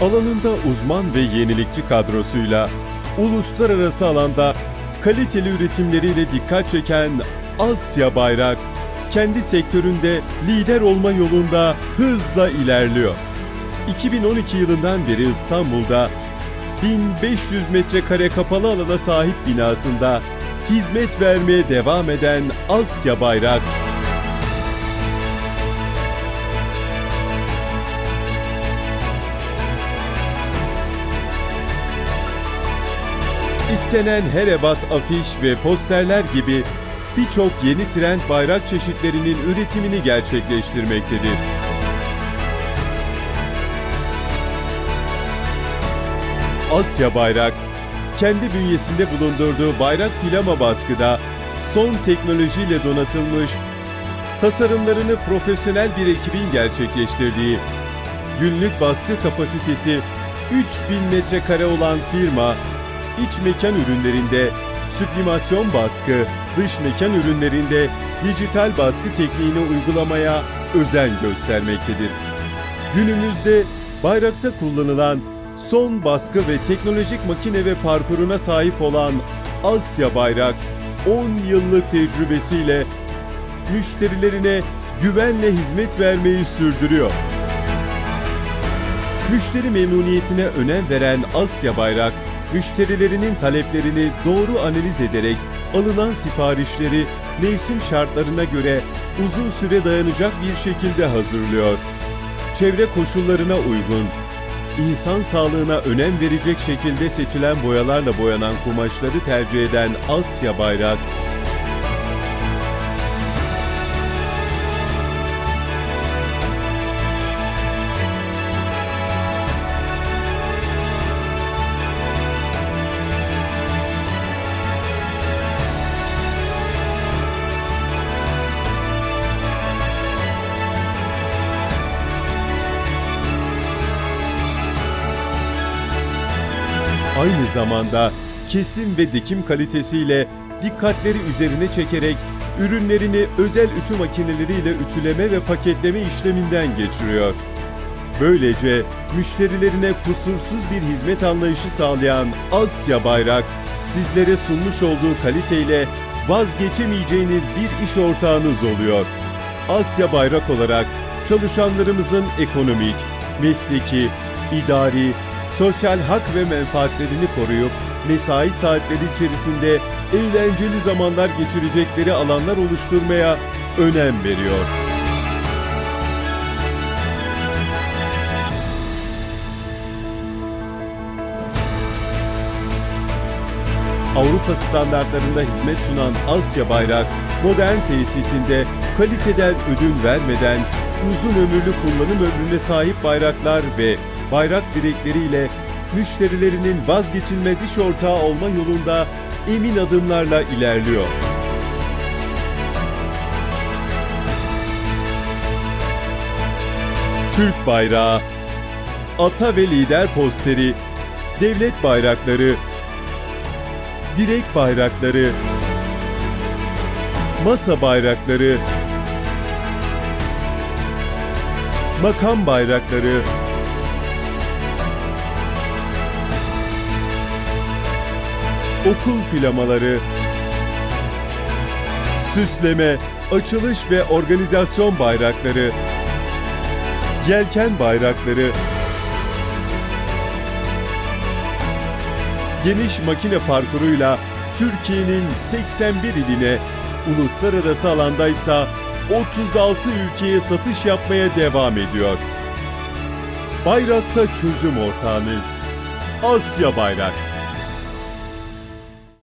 Alanında uzman ve yenilikçi kadrosuyla uluslararası alanda kaliteli üretimleriyle dikkat çeken Asya Bayrak, kendi sektöründe lider olma yolunda hızla ilerliyor. 2012 yılından beri İstanbul'da 1500 metrekare kapalı alana sahip binasında hizmet vermeye devam eden Asya Bayrak, istenen her ebat afiş ve posterler gibi birçok yeni trend bayrak çeşitlerinin üretimini gerçekleştirmektedir. Asya Bayrak, kendi bünyesinde bulundurduğu bayrak filama baskıda son teknolojiyle donatılmış, tasarımlarını profesyonel bir ekibin gerçekleştirdiği, günlük baskı kapasitesi 3000 metrekare olan firma, iç mekan ürünlerinde süblimasyon baskı, dış mekan ürünlerinde dijital baskı tekniğini uygulamaya özen göstermektedir. Günümüzde bayrakta kullanılan son baskı ve teknolojik makine ve parkuruna sahip olan Asya Bayrak, 10 yıllık tecrübesiyle müşterilerine güvenle hizmet vermeyi sürdürüyor. Müşteri memnuniyetine önem veren Asya Bayrak, müşterilerinin taleplerini doğru analiz ederek alınan siparişleri mevsim şartlarına göre uzun süre dayanacak bir şekilde hazırlıyor. Çevre koşullarına uygun, insan sağlığına önem verecek şekilde seçilen boyalarla boyanan kumaşları tercih eden Asya Bayrak, aynı zamanda kesim ve dikim kalitesiyle dikkatleri üzerine çekerek ürünlerini özel ütü makineleriyle ütüleme ve paketleme işleminden geçiriyor. Böylece müşterilerine kusursuz bir hizmet anlayışı sağlayan Asya Bayrak, sizlere sunmuş olduğu kaliteyle vazgeçemeyeceğiniz bir iş ortağınız oluyor. Asya Bayrak olarak çalışanlarımızın ekonomik, mesleki, idari, sosyal hak ve menfaatlerini koruyup mesai saatleri içerisinde eğlenceli zamanlar geçirecekleri alanlar oluşturmaya önem veriyor. Avrupa standartlarında hizmet sunan Asya Bayrak, modern tesisinde kaliteden ödün vermeden uzun ömürlü kullanım ömrüne sahip bayraklar ve bayrak direkleriyle müşterilerinin vazgeçilmez iş ortağı olma yolunda emin adımlarla ilerliyor. Türk bayrağı, ata ve lider posteri, devlet bayrakları, direk bayrakları, masa bayrakları, makam bayrakları, okul filamaları, süsleme, açılış ve organizasyon bayrakları, yelken bayrakları, geniş makine parkuruyla Türkiye'nin 81 iline, uluslararası alandaysa 36 ülkeye satış yapmaya devam ediyor. Bayrakta çözüm ortağınız Asya Bayrak.